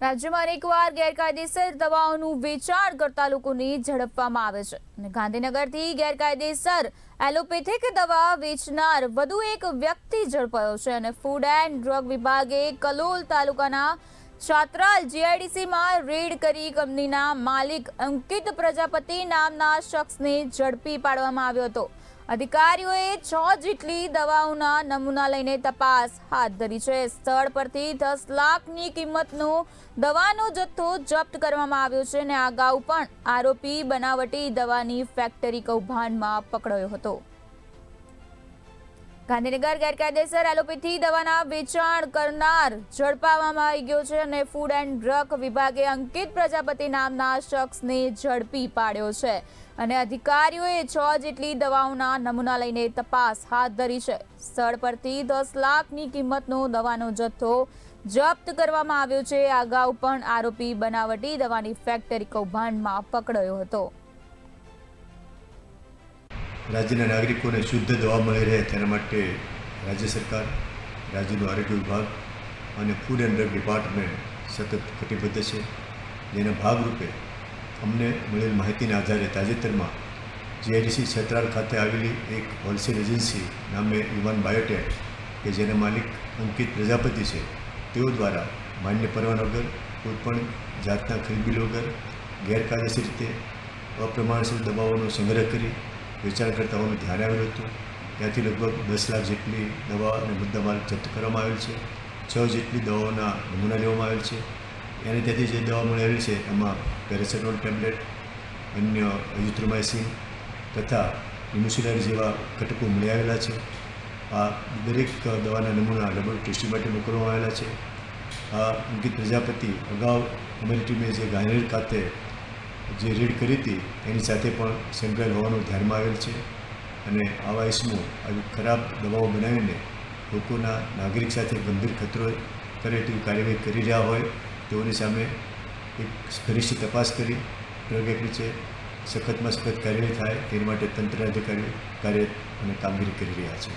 રાજ્યમાં અનેકવાર ગેરકાયદેસર દવાઓનું વેચાણ કરતા લોકોને ઝડપવામાં આવે છે. અને ગાંધીનગરથી ગેરકાયદેસર એલોપેથિક દવા વેચનાર વધુ એક વ્યક્તિ ઝડપાયો છે અને ફૂડ એન્ડ ડ્રગ વિભાગે કલોલ તાલુકાના છાત્રાલ જીઆઈડીસીમાં રેડ કરી કંપનીના માલિક અંકિત પ્રજાપતિ નામના શખ્સને ઝડપી પાડવામાં આવ્યો હતો. અધિકારીઓએ છ જેટલી દવાઓના નમૂના લઈને તપાસ હાથ ધરી છે. સ્થળ પરથી દસ લાખની કિંમતનો દવાનો જથ્થો જપ્ત કરવામાં આવ્યો છે અને અગાઉ પણ આરોપી બનાવટી દવાની ફેક્ટરી કૌભાંડમાં પકડાયો હતો. ગાંધીનગર ગેરકાયદેસર એલોપેથી દવાના વેચાણ કરનાર ઝડપાવવામાં આવી ગયો છે અને ફૂડ એન્ડ ડ્રગ વિભાગે અંકિત પ્રજાપતિ નામના શખ્સને ઝડપી પાડ્યો છે. અને અધિકારીઓએ છ જેટલી દવાઓના નમૂના લઈને તપાસ હાથ ધરી છે. સ્થળ પરથી દસ લાખની કિંમતનો દવાનો જથ્થો જપ્ત કરવામાં આવ્યો છે. અગાઉ પણ આરોપી બનાવટી દવાની ફેક્ટરી કૌભાંડમાં પકડાયો હતો. રાજ્યના નાગરિકોને શુદ્ધ દવા મળી રહે તેના માટે રાજ્ય સરકાર, રાજ્યનું આરોગ્ય વિભાગ અને ફૂડ એન્ડ ડ્રગ ડિપાર્ટમેન્ટ સતત કટિબદ્ધ છે. જેના ભાગરૂપે અમને મળેલ માહિતીના આધારે તાજેતરમાં જીઆઈડીસી છત્રાલ ખાતે આવેલી એક હોલસેલ એજન્સી નામે યુવાન બાયોટેક, કે જેના માલિક અંકિત પ્રજાપતિ છે, તેઓ દ્વારા માન્ય પરવાના વગર, કોઈપણ જાતના ખરીદી વગર ગેરકાયદેસર રીતે અપ્રમાણસર દવાઓનો સંગ્રહ કરી વેચાણ કરતા હોવાનું ધ્યાન આવેલું હતું. ત્યાંથી લગભગ દસ લાખ જેટલી દવા અને મુદ્દામાલ જપ્ત કરવામાં આવેલ છે. છ જેટલી દવાઓના નમૂના લેવામાં આવેલ છે. એને ત્યાંથી જે દવા મળી આવેલી છે, એમાં પેરેસેટોલ ટેબ્લેટ, અન્ય યુથ્રોમાઇસિન તથા ઇમ્યુસિલર જેવા ઘટકો મળી આવેલા છે. આ દરેક દવાના નમૂના લેબોરેટરી ટેસ્ટિંગ માટે મોકલવામાં આવેલા છે. આ અંકિત પ્રજાપતિ અગાઉ અમારી ટીમે જે ગાંધીનગર ખાતે જે રેડ કરી હતી, એની સાથે પણ સંકળાયેલ હોવાનું ધ્યાનમાં આવેલ છે અને આવા ઇસમો આવી ખરાબ દવાઓ બનાવીને લોકોના નાગરિક સાથે ગંભીર ખતરો કરે તેવી કાર્યવાહી કરી રહ્યા હોય, તેઓની સામે એક ઘનિષ્ઠ તપાસ કરી ડ્રગ એક્ટ છે સખતમાં સખત કાર્યવાહી થાય, તેની માટે તંત્ર અધિકારીઓ કાર્ય અને કામગીરી કરી રહ્યા છે.